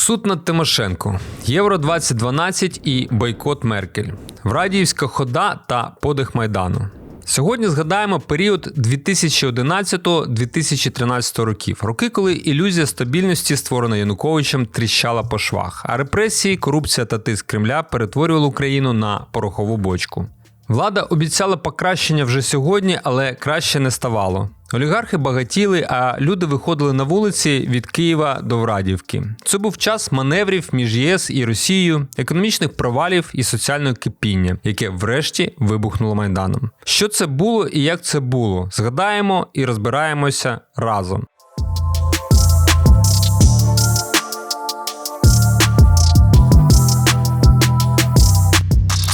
Суд над Тимошенко, Євро 2012 і бойкот Меркель, Врадіївська хода та подих Майдану. Сьогодні згадаємо період 2011-2013 років, роки, коли ілюзія стабільності, створена Януковичем, тріщала по швах, а репресії, корупція та тиск Кремля перетворювали Україну на порохову бочку. Влада обіцяла покращення вже сьогодні, але краще не ставало. Олігархи багатіли, а люди виходили на вулиці від Києва до Врадівки. Це був час маневрів між ЄС і Росією, економічних провалів і соціального кипіння, яке врешті вибухнуло майданом. Що це було і як це було? Згадаємо і розбираємося разом.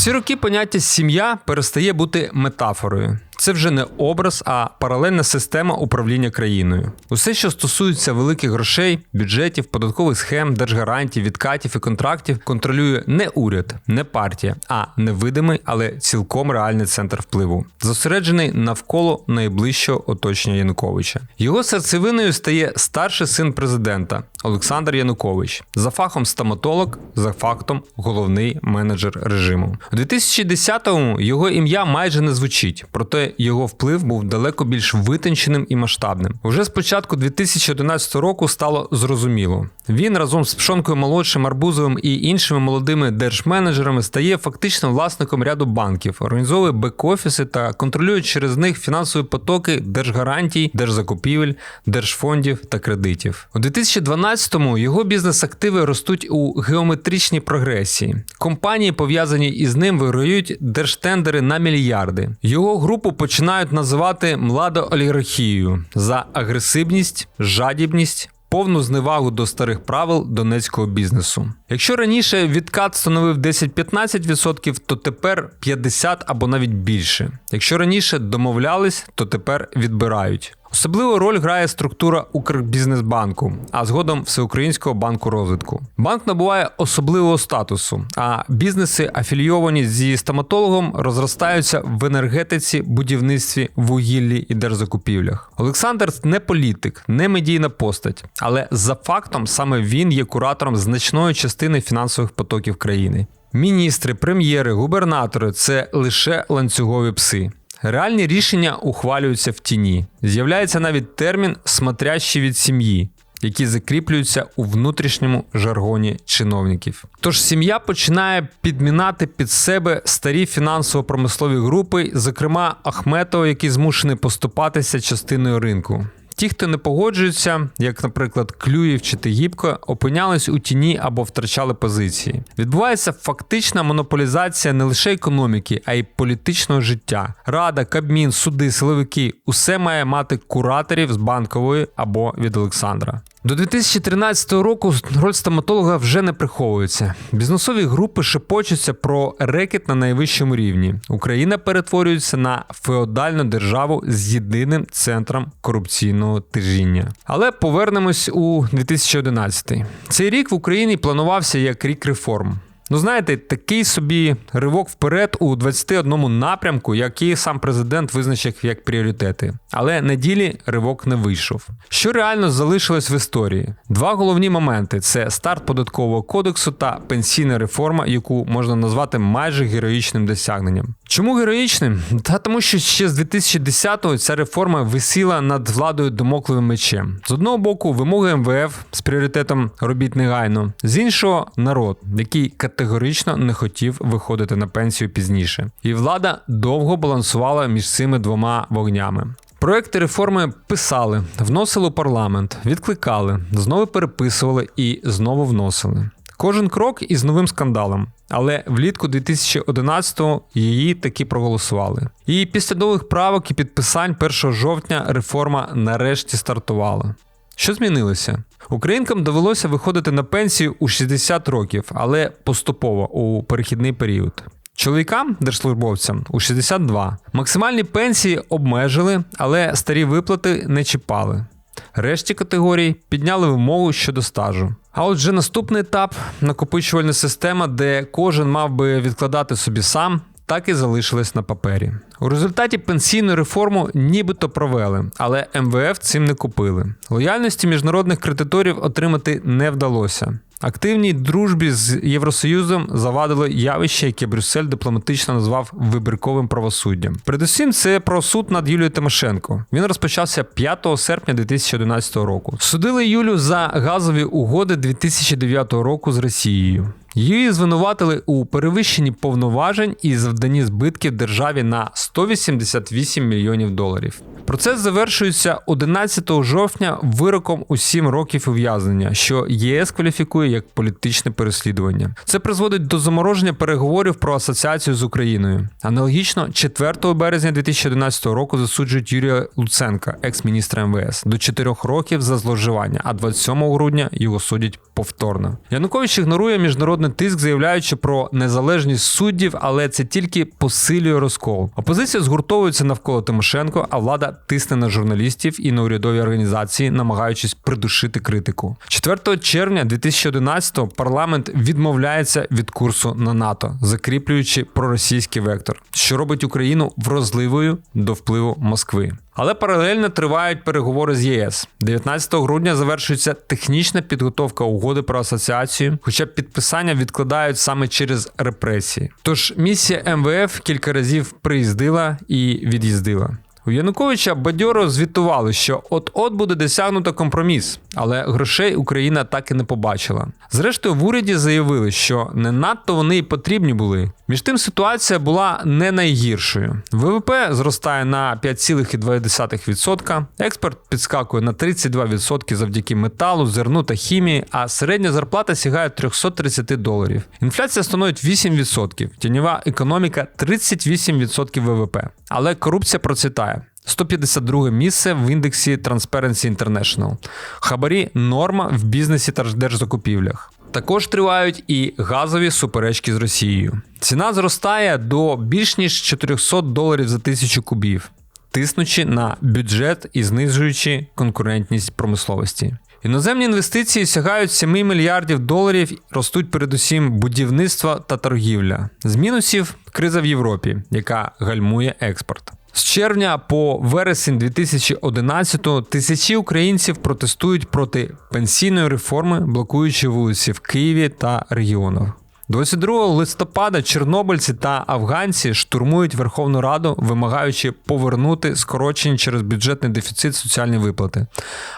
Ці роки поняття сім'я перестає бути метафорою. Це вже не образ, а паралельна система управління країною. Усе, що стосується великих грошей, бюджетів, податкових схем, держгарантій, відкатів і контрактів, контролює не уряд, не партія, а невидимий, але цілком реальний центр впливу, зосереджений навколо найближчого оточення Януковича. Його серцевиною стає старший син президента Олександр Янукович, за фахом стоматолог, за фактом головний менеджер режиму. У 2010-му його ім'я майже не звучить, проте його вплив був далеко більш витонченим і масштабним. Уже з початку 2011 року стало зрозуміло. Він разом з Пшонкою молодшим Арбузовим і іншими молодими держменеджерами стає фактично власником ряду банків, організовує бек-офіси та контролює через них фінансові потоки держгарантій, держзакупівель, держфондів та кредитів. У 2012-му його бізнес-активи ростуть у геометричній прогресії. Компанії, пов'язані із ним, виграють держтендери на мільярди. Його групу починають називати младоолігархією за агресивність, жадібність. Повну зневагу до старих правил донецького бізнесу. Якщо раніше відкат становив 10-15%, то тепер 50 або навіть більше. Якщо раніше домовлялись, то тепер відбирають. Особливу роль грає структура Укрбізнесбанку, а згодом Всеукраїнського банку розвитку. Банк набуває особливого статусу, а бізнеси, афілійовані зі стоматологом, розростаються в енергетиці, будівництві, вугіллі і держзакупівлях. Олександр не політик, не медійна постать, але за фактом саме він є куратором значної частини фінансових потоків країни. Міністри, прем'єри, губернатори це лише ланцюгові пси. Реальні рішення ухвалюються в тіні. З'являється навіть термін смотрящий від сім'ї, які закріплюються у внутрішньому жаргоні чиновників. Тож сім'я починає підмінати під себе старі фінансово-промислові групи, зокрема Ахметова, який змушений поступатися частиною ринку. Ті, хто не погоджуються, як, наприклад, Клюєв чи Тегібко, опинялись у тіні або втрачали позиції. Відбувається фактична монополізація не лише економіки, а й політичного життя. Рада, Кабмін, суди, силовики усе має мати кураторів з банкової або від Олександра. До 2013 року роль стоматолога вже не приховується. Бізнесові групи шепочуться про рекет на найвищому рівні. Україна перетворюється на феодальну державу з єдиним центром корупційного тижіння. Але повернемось у 2011. Цей рік в Україні планувався як рік реформ. Ну, знаєте, такий собі ривок вперед у 21 напрямку, який сам президент визначив як пріоритети. Але на ділі ривок не вийшов. Що реально залишилось в історії? Два головні моменти: це старт податкового кодексу та пенсійна реформа, яку можна назвати майже героїчним досягненням. Чому героїчним? Та тому, що ще з 2010-го ця реформа висіла над владою домокловим мечем. З одного боку, вимоги МВФ з пріоритетом робіт негайно, з іншого народ, який категорично не хотів виходити на пенсію пізніше. І влада довго балансувала між цими двома вогнями. Проекти реформи писали, вносили у парламент, відкликали, знову переписували і знову вносили. Кожен крок із новим скандалом. Але влітку 2011-го її таки проголосували. І після нових правок і підписань 1 жовтня реформа нарешті стартувала. Що змінилося? Українкам довелося виходити на пенсію у 60 років, але поступово у перехідний період. Чоловікам, держслужбовцям, у 62. Максимальні пенсії обмежили, але старі виплати не чіпали. Решті категорій підняли вимогу щодо стажу. А отже, наступний етап накопичувальна система, де кожен мав би відкладати собі сам, так і залишилась на папері. У результаті пенсійну реформу нібито провели, але МВФ цим не купили. Лояльності міжнародних кредиторів отримати не вдалося. Активній дружбі з Євросоюзом завадило явище, яке Брюссель дипломатично назвав вибірковим правосуддям. Передусім, це про суд над Юлією Тимошенко. Він розпочався 5 серпня 2011 року. Судили Юлю за газові угоди 2009 року з Росією. Її звинуватили у перевищенні повноважень і завданні збитків державі на 188 мільйонів доларів. Процес завершується 11 жовтня вироком у 7 років ув'язнення, що ЄС кваліфікує як політичне переслідування. Це призводить до замороження переговорів про асоціацію з Україною. Аналогічно, 4 березня 2011 року засуджують Юрія Луценка, екс-міністра МВС, до 4 років за зловживання, а 27 грудня його судять повторно. Янукович ігнорує міжнародний тиск, заявляючи про незалежність суддів, але це тільки посилює розкол. Опозиція згуртовується навколо Тимошенко, а влада тисне на журналістів і на урядові організації, намагаючись придушити критику. 4 червня 2011-го парламент відмовляється від курсу на НАТО, закріплюючи проросійський вектор, що робить Україну вразливою до впливу Москви. Але паралельно тривають переговори з ЄС. 19 грудня завершується технічна підготовка угоди про асоціацію, хоча підписання відкладають саме через репресії. Тож місія МВФ кілька разів приїздила і від'їздила. У Януковича бадьоро звітували, що от-от буде досягнуто компроміс, але грошей Україна так і не побачила. Зрештою, в уряді заявили, що не надто вони й потрібні були. Між тим ситуація була не найгіршою. ВВП зростає на 5,2%, експорт підскакує на 32% завдяки металу, зерну та хімії, а середня зарплата сягає 330 доларів. Інфляція становить 8%, тіньова економіка 38% ВВП. Але корупція процвітає. 152 місце в індексі Transparency International. Хабарі норма в бізнесі та держзакупівлях. Також тривають і газові суперечки з Росією. Ціна зростає до більш ніж 400 доларів за тисячу кубів, тиснучи на бюджет і знижуючи конкурентність промисловості. Іноземні інвестиції сягають 7 мільярдів доларів, ростуть передусім будівництво та торгівля. З мінусів криза в Європі, яка гальмує експорт. З червня по вересень 2011-го тисячі українців протестують проти пенсійної реформи, блокуючи вулиці в Києві та регіонах. 22 листопада чорнобильці та афганці штурмують Верховну Раду, вимагаючи повернути скорочені через бюджетний дефіцит соціальні виплати.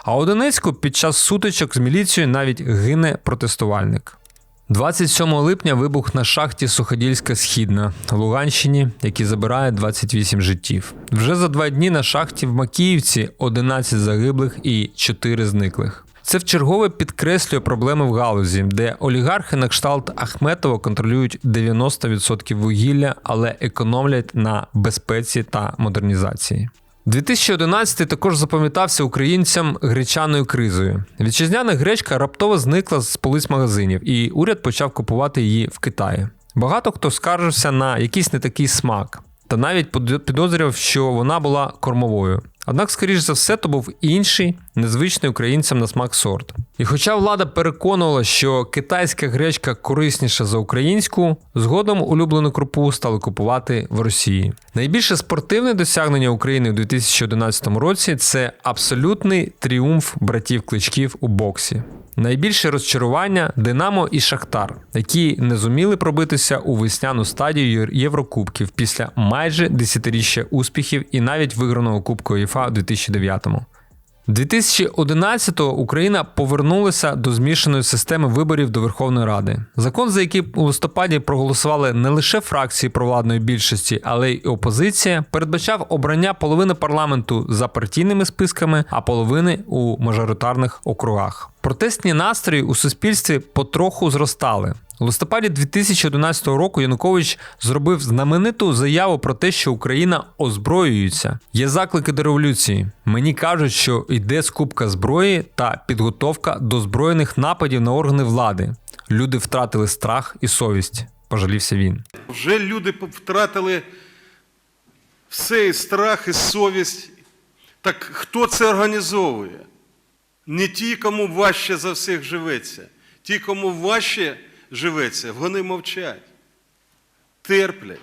А у Донецьку під час сутичок з міліцією навіть гине протестувальник. 27 липня вибух на шахті Суходільська Східна в Луганщині, який забирає 28 життів. Вже за два дні на шахті в Макіївці 11 загиблих і 4 зниклих. Це вчергове підкреслює проблеми в галузі, де олігархи на кшталт Ахметова контролюють 90% вугілля, але економлять на безпеці та модернізації. 2011 також запам'ятався українцям гречаною кризою. Вітчизняна гречка раптово зникла з полиць магазинів, і уряд почав купувати її в Китаї. Багато хто скаржився на якийсь не такий смак, та навіть підозрював, що вона була кормовою. Однак, скоріш за все, то був інший, незвичний українцям на смак сорт. І хоча влада переконувала, що китайська гречка корисніша за українську, згодом улюблену крупу стали купувати в Росії. Найбільше спортивне досягнення України у 2011 році це абсолютний тріумф братів кличків у боксі. Найбільше розчарування Динамо і Шахтар, які не зуміли пробитися у весняну стадію Єврокубків після майже десятиріччя успіхів і навіть виграного Кубку УЄФА у 2009-му. 2011-го Україна повернулася до змішаної системи виборів до Верховної Ради. Закон, за який у листопаді проголосували не лише фракції провладної більшості, але й опозиція, передбачав обрання половини парламенту за партійними списками, а половини у мажоритарних округах. Протестні настрої у суспільстві потроху зростали. У листопаді 2011 року Янукович зробив знамениту заяву про те, що Україна озброюється. Є заклики до революції. Мені кажуть, що йде скупка зброї та підготовка до збройних нападів на органи влади. Люди втратили страх і совість. Пожалівся він. Вже люди втратили все і страх, і совість. Так хто це організовує? Не ті, кому важче за всіх живеться. Ті, кому важче живеться, вони мовчать, терплять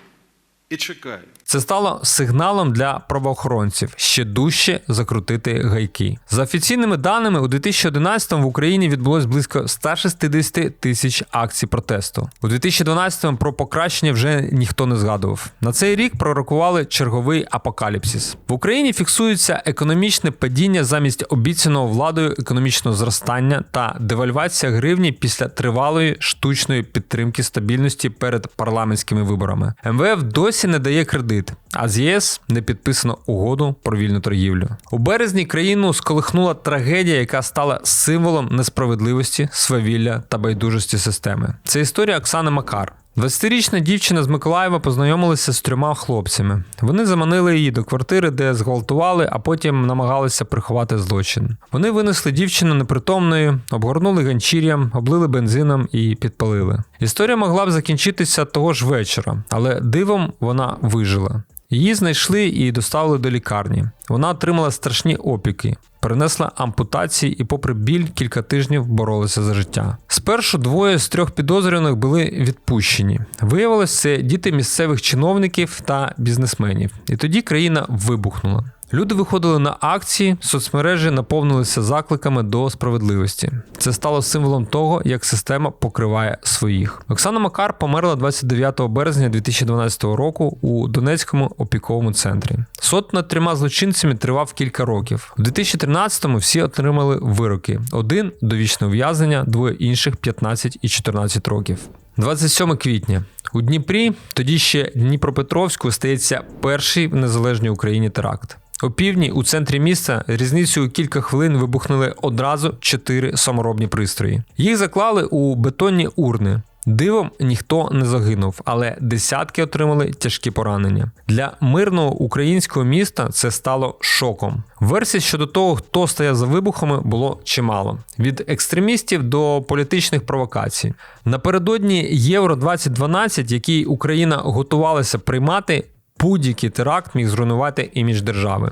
і чекають. Це стало сигналом для правоохоронців ще дужче закрутити гайки. За офіційними даними, у 2011-му в Україні відбулось близько 160 тисяч акцій протесту. У 2012-му про покращення вже ніхто не згадував. На цей рік пророкували черговий апокаліпсис. В Україні фіксується економічне падіння замість обіцяного владою економічного зростання та девальвація гривні після тривалої штучної підтримки стабільності перед парламентськими виборами. МВФ досі не дає кредит, а з ЄС не підписано угоду про вільну торгівлю. У березні країну сколихнула трагедія, яка стала символом несправедливості, свавілля та байдужості системи. Це історія Оксани Макар. 20-річна дівчина з Миколаєва познайомилася з трьома хлопцями. Вони заманили її до квартири, де зґвалтували, а потім намагалися приховати злочин. Вони винесли дівчину непритомною, обгорнули ганчір'ям, облили бензином і підпалили. Історія могла б закінчитися того ж вечора, але дивом вона вижила. Її знайшли і доставили до лікарні. Вона отримала страшні опіки, перенесла ампутації і, попри біль, кілька тижнів боролася за життя. Спершу двоє з трьох підозрюваних були відпущені. Виявилось, це діти місцевих чиновників та бізнесменів. І тоді країна вибухнула. Люди виходили на акції, соцмережі наповнилися закликами до справедливості. Це стало символом того, як система покриває своїх. Оксана Макар померла 29 березня 2012 року у Донецькому опіковому центрі. Суд над трьома злочинцями тривав кілька років. У 2013-му всі отримали вироки: один довічне ув'язнення, двоє інших 15 і 14 років. 27 квітня у Дніпрі, тоді ще Дніпропетровську, стається перший в незалежній Україні теракт. У півдні у центрі міста різницею кілька хвилин вибухнули одразу чотири саморобні пристрої. Їх заклали у бетонні урни. Дивом ніхто не загинув, але десятки отримали тяжкі поранення. Для мирного українського міста це стало шоком. Версій щодо того, хто стояв за вибухами, було чимало: від екстремістів до політичних провокацій. Напередодні Євро 2012, який Україна готувалася приймати, будь-який теракт міг зруйнувати імідж держави.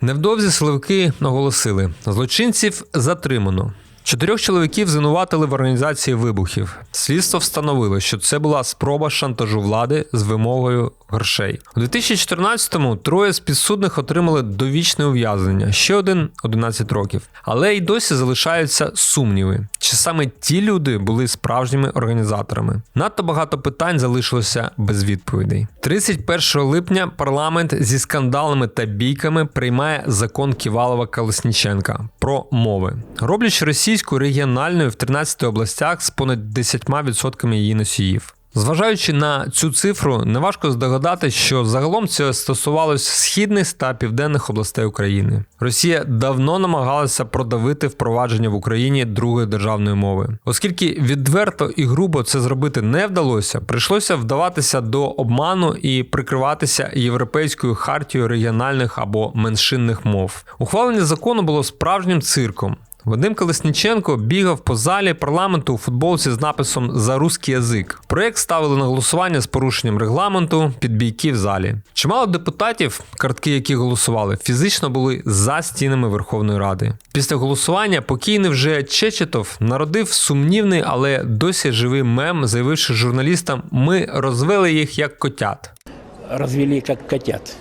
Невдовзі силовики наголосили, злочинців затримано. Чотирьох чоловіків звинуватили в організації вибухів. Слідство встановило, що це була спроба шантажу влади з вимогою грошей. У 2014-му троє з підсудних отримали довічне ув'язнення, ще один 11 років. Але й досі залишаються сумніви, чи саме ті люди були справжніми організаторами. Надто багато питань залишилося без відповідей. 31 липня парламент зі скандалами та бійками приймає закон Ківалова Колесніченка про мови, роблячи російську регіональною в 13 областях з понад 10% її носіїв. Зважаючи на цю цифру, неважко здогадати, що загалом це стосувалось східних та південних областей України. Росія давно намагалася продавити впровадження в Україні другої державної мови. Оскільки відверто і грубо це зробити не вдалося, прийшлося вдаватися до обману і прикриватися європейською хартією регіональних або меншинних мов. Ухвалення закону було справжнім цирком. Вадим Колесніченко бігав по залі парламенту у футболці з написом За русський язик. Проєкт ставили на голосування з порушенням регламенту під бійки в залі. Чимало депутатів, картки яких голосували, фізично були за стінами Верховної Ради. Після голосування покійний вже Чечетов народив сумнівний, але досі живий мем, заявивши журналістам: ми розвели їх як котят. развели как котят.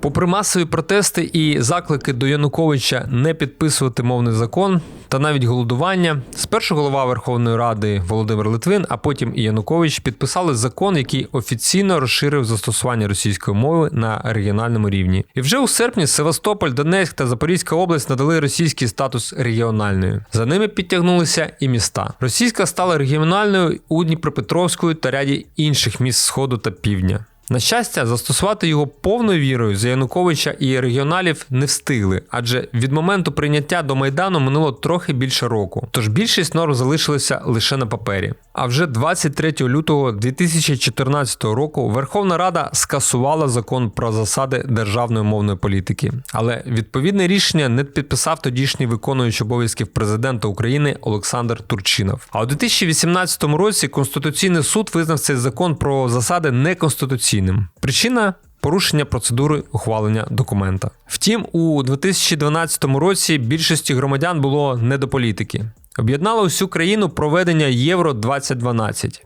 Попри масові протести і заклики до Януковича не підписувати мовний закон та навіть голодування, спершу голова Верховної Ради Володимир Литвин, а потім і Янукович підписали закон, який офіційно розширив застосування російської мови на регіональному рівні. І вже у серпні Севастополь, Донецьк та Запорізька область надали російський статус регіональною. За ними підтягнулися і міста. Російська стала регіональною у Дніпропетровську та ряді інших міст Сходу та Півдня. На щастя, застосувати його повною вірою за Януковича і регіоналів не встигли, адже від моменту прийняття до майдану минуло трохи більше року. Тож більшість норм залишилися лише на папері. А вже 23 лютого 2014 року Верховна Рада скасувала закон про засади державної мовної політики. Але відповідне рішення не підписав тодішній виконуючий обов'язків президента України Олександр Турчинов. А у 2018 році Конституційний суд визнав цей закон про засади неконституційним. Причина. Порушення процедури ухвалення документа. Втім, у 2012 році більшості громадян було не до політики. Об'єднало усю країну проведення Євро 2012.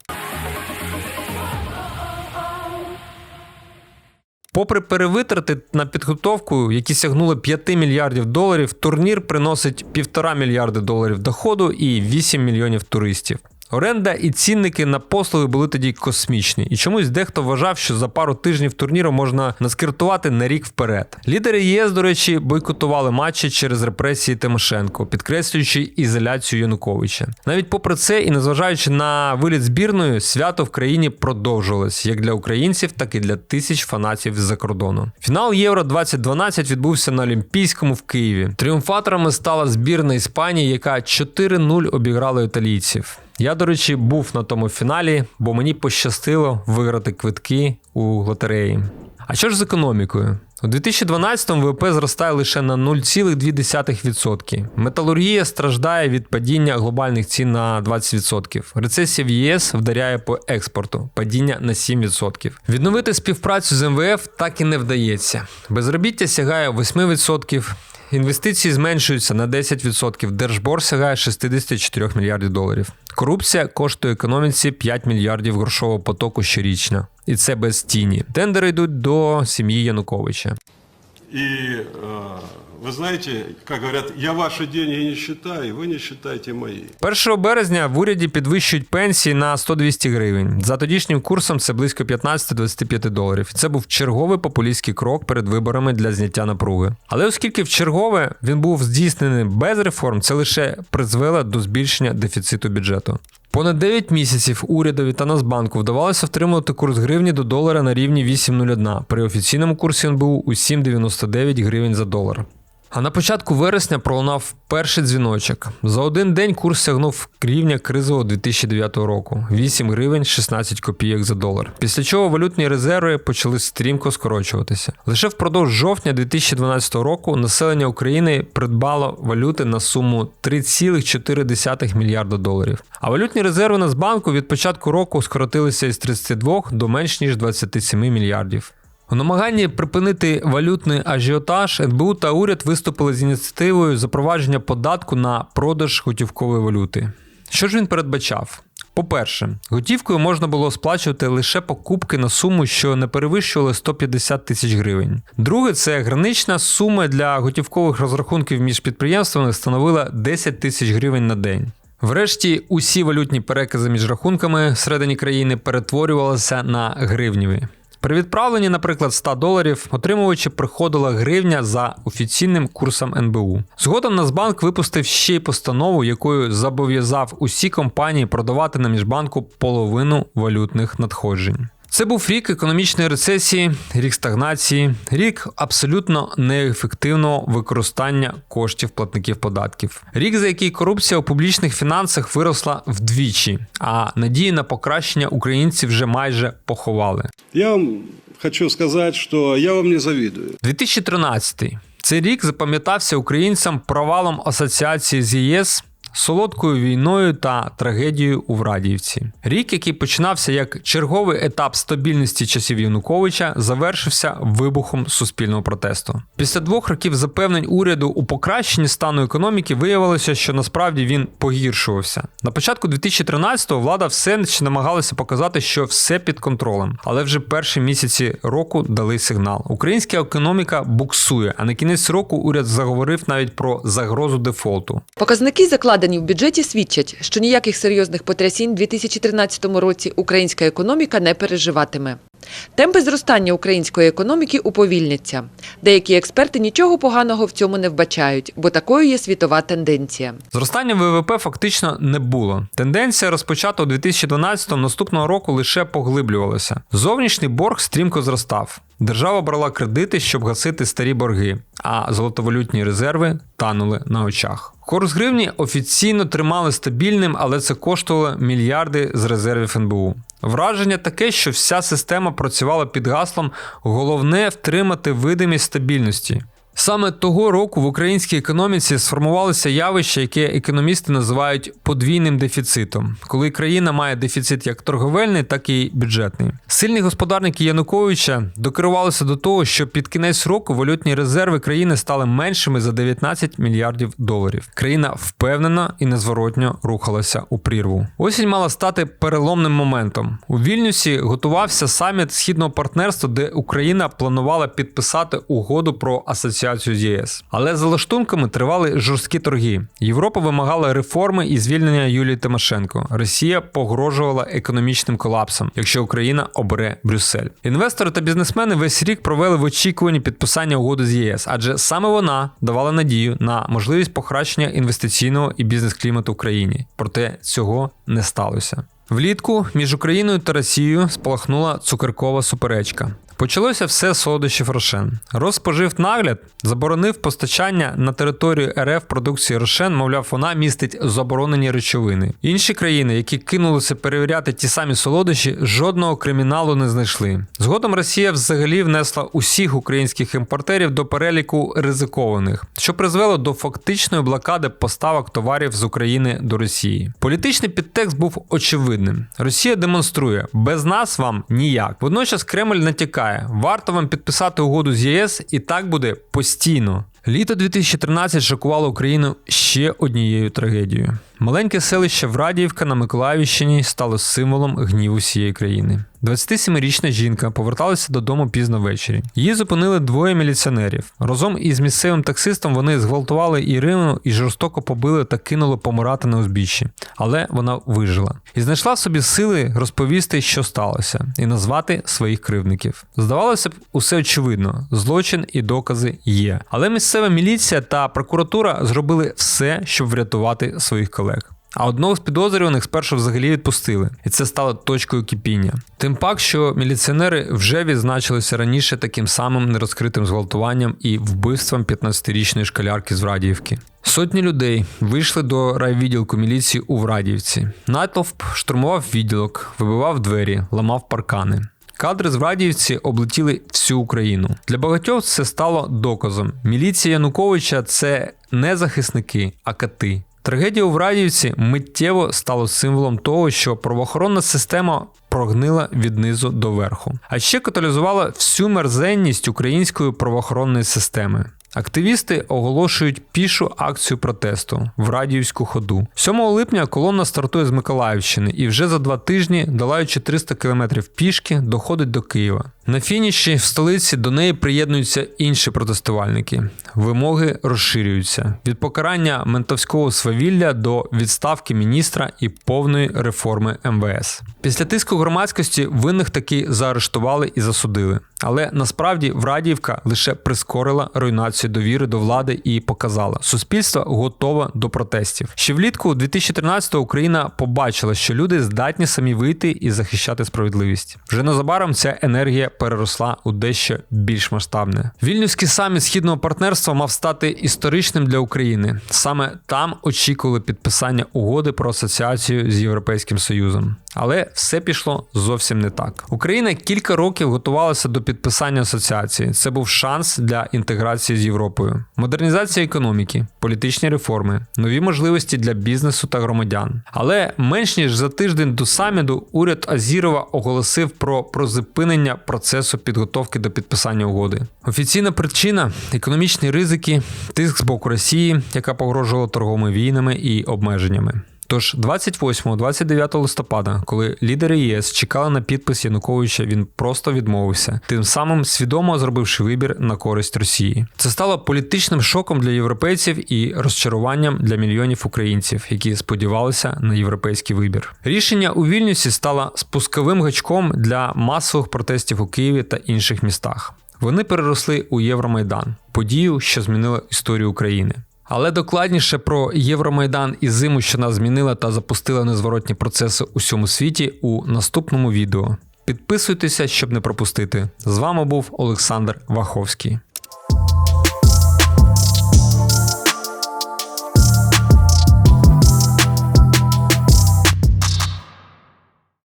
Попри перевитрати на підготовку, які сягнули 5 мільярдів доларів, турнір приносить 1,5 мільярди доларів доходу і 8 мільйонів туристів. Оренда і цінники на послуги були тоді космічні, і чомусь дехто вважав, що за пару тижнів турніру можна наскиртувати на рік вперед. Лідери ЄС, до речі, бойкотували матчі через репресії Тимошенко, підкреслюючи ізоляцію Януковича. Навіть попри це, і незважаючи на виліт збірної, свято в країні продовжувалось як для українців, так і для тисяч фанатів з-за кордону. Фінал Євро 2012 відбувся на Олімпійському в Києві. Тріумфаторами стала збірна Іспанії, яка 4-0 обіграла італійців. Я, до речі, був на тому фіналі, бо мені пощастило виграти квитки у лотереї. А що ж з економікою? У 2012-му ВВП зростає лише на 0,2%. Металургія страждає від падіння глобальних цін на 20%. Рецесія в ЄС вдаряє по експорту, падіння на 7%. Відновити співпрацю з МВФ так і не вдається. Безробіття сягає 8%. Інвестиції зменшуються на 10%, держбор сягає 64 мільярдів доларів. Корупція коштує економіці 5 мільярдів грошового потоку щорічно. І це без тіні. Тендери йдуть до сім'ї Януковича. І э, вы знаете, как говорят, я ваши деньги не считаю, вы не считаете мои. 1 березня в уряді підвищують пенсії на 100-200 гривень. За тодішнім курсом це близько 15-25 доларів. Це був черговий популістський крок перед виборами для зняття напруги. Але оскільки в чергове він був здійснений без реформ, це лише призвело до збільшення дефіциту бюджету. Понад 9 місяців урядові та Нацбанку вдавалося втримувати курс гривні до долара на рівні 8,01. При офіційному курсі він був у 7,99 гривень за долар. А на початку вересня пролунав перший дзвіночок. За один день курс сягнув рівня кризового 2009 року 8 гривень 16 копійок за долар. Після чого валютні резерви почали стрімко скорочуватися. Лише впродовж жовтня 2012 року населення України придбало валюти на суму 3,4 мільярда доларів. А валютні резерви Нацбанку від початку року скоротилися із 32 до менш ніж 27 мільярдів. У намаганні припинити валютний ажіотаж НБУ та уряд виступили з ініціативою запровадження податку на продаж готівкової валюти. Що ж він передбачав? По-перше, готівкою можна було сплачувати лише покупки на суму, що не перевищували 150 тисяч гривень. Друге, це гранична сума для готівкових розрахунків між підприємствами становила 10 тисяч гривень на день. Врешті усі валютні перекази між рахунками всередині країни перетворювалися на гривніві. При відправленні, наприклад, 100 доларів отримувачі приходила гривня за офіційним курсом НБУ. Згодом Нацбанк випустив ще й постанову, якою зобов'язав усі компанії продавати на міжбанку половину валютних надходжень. Це був рік економічної рецесії, рік стагнації, рік абсолютно неефективного використання коштів платників податків. Рік, за який корупція у публічних фінансах виросла вдвічі, а надії на покращення українці вже майже поховали. Я вам хочу сказать, что я вам не завидую. 2013. Цей рік запам'ятався українцям провалом асоціації з ЄС. Солодкою війною та трагедією у Врадіївці. Рік, який починався як черговий етап стабільності часів Януковича, завершився вибухом суспільного протесту. Після двох років запевнень уряду у покращенні стану економіки виявилося, що насправді він погіршувався. На початку 2013-го влада все ще намагалася показати, що все під контролем, але вже перші місяці року дали сигнал. Українська економіка буксує, а на кінець року уряд заговорив навіть про загрозу дефолту. Показники, закладені в бюджеті, свідчать, що ніяких серйозних потрясінь у 2013 році українська економіка не переживатиме. Темпи зростання української економіки уповільняться. Деякі експерти нічого поганого в цьому не вбачають, бо такою є світова тенденція. Зростання ВВП фактично не було. Тенденція, розпочата у 2012 наступного року, лише поглиблювалася. Зовнішній борг стрімко зростав. Держава брала кредити, щоб гасити старі борги, а золотовалютні резерви танули на очах. Курс гривні офіційно тримали стабільним, але це коштувало мільярди з резервів НБУ. Враження таке, що вся система працювала під гаслом головне втримати видимість стабільності. Саме того року в українській економіці сформувалося явище, яке економісти називають подвійним дефіцитом, коли країна має дефіцит як торговельний, так і бюджетний. Сильні господарники Януковича докерувалися до того, що під кінець року валютні резерви країни стали меншими за 19 мільярдів доларів. Країна впевнено і незворотньо рухалася у прірву. Осінь мала стати переломним моментом. У Вільнюсі готувався саміт східного партнерства, де Україна планувала підписати угоду про асоціацію з ЄС. Але за лаштунками тривали жорсткі торги. Європа вимагала реформи і звільнення Юлії Тимошенко. Росія погрожувала економічним колапсом, якщо Україна обере Брюссель. Інвестори та бізнесмени весь рік провели в очікуванні підписання угоди з ЄС, адже саме вона давала надію на можливість покращення інвестиційного і бізнес-клімату в країні. Проте цього не сталося. Влітку між Україною та Росією спалахнула цукеркова суперечка. Почалося все солодощів Рошен. Розпоживнагляд заборонив постачання на територію РФ продукції Рошен, мовляв, вона містить заборонені речовини. Інші країни, які кинулися перевіряти ті самі солодощі, жодного криміналу не знайшли. Згодом Росія взагалі внесла усіх українських імпортерів до переліку ризикованих, що призвело до фактичної блокади поставок товарів з України до Росії. Політичний підтекст був очевидним. Росія демонструє без нас вам ніяк. Водночас Кремль натякає, варто вам підписати угоду з ЄС, і так буде постійно. Літо 2013 шокувало Україну ще однією трагедією. Маленьке селище Врадіївка на Миколаївщині стало символом гніву всієї країни. 27-річна жінка поверталася додому пізно ввечері. Її зупинили двоє міліціонерів. Разом із місцевим таксистом вони зґвалтували Ірину і жорстоко побили та кинули помирати на узбіччі. Але вона вижила і знайшла в собі сили розповісти, що сталося, і назвати своїх кривдників. Здавалося б, усе очевидно: злочин і докази є. Але місцева міліція та прокуратура зробили все, щоб врятувати своїх колег. А одного з підозрюваних спершу взагалі відпустили, і це стало точкою кипіння. Тим пак, що міліціонери вже відзначилися раніше таким самим нерозкритим зґвалтуванням і вбивством 15-річної школярки з Врадіївки. Сотні людей вийшли до райвідділку міліції у Врадіївці. Натовп штурмував відділок, вибивав двері, ламав паркани. Кадри з Врадіївці облетіли всю Україну. Для багатьох це стало доказом. Міліція Януковича це не захисники, а кати. Трагедія у Врадівці миттєво стало символом того, що правоохоронна система прогнила від низу до верху, а ще каталізувала всю мерзенність української правоохоронної системи. Активісти оголошують пішу акцію протесту в Радіївську ходу. 7 липня колона стартує з Миколаївщини і вже за два тижні, долаючи 300 кілометрів пішки, доходить до Києва. На фініші в столиці до неї приєднуються інші протестувальники. Вимоги розширюються від покарання ментовського свавілля до відставки міністра і повної реформи МВС. Після тиску громадськості винних таки заарештували і засудили. Але насправді Врадіївка лише прискорила руйнацію довіри до влади і показала, суспільство готове до протестів. Ще влітку 2013-го Україна побачила, що люди здатні самі вийти і захищати справедливість. Вже незабаром ця енергія переросла у дещо більш масштабне. Вільнюський саміт східного партнерства мав стати історичним для України. Саме там очікували підписання угоди про асоціацію з Європейським Союзом. Але все пішло зовсім не так. Україна кілька років готувалася до підписання асоціації. Це був шанс для інтеграції з Європою, модернізація економіки, політичні реформи, нові можливості для бізнесу та громадян. Але менш ніж за тиждень до саміту уряд Азірова оголосив про призупинення процесу підготовки до підписання угоди. Офіційна причина економічні ризики, тиск з боку Росії, яка погрожувала торговими війнами і обмеженнями. Тож 28-29 листопада, коли лідери ЄС чекали на підпис Януковича, він просто відмовився, тим самим свідомо зробивши вибір на користь Росії. Це стало політичним шоком для європейців і розчаруванням для мільйонів українців, які сподівалися на європейський вибір. Рішення у Вільнюсі стало спусковим гачком для масових протестів у Києві та інших містах. Вони переросли у Євромайдан, подію, що змінила історію України. Але докладніше про Євромайдан і зиму, що нас змінила та запустила незворотні процеси у всьому світі у наступному відео. Підписуйтеся, щоб не пропустити. З вами був Олександр Ваховський.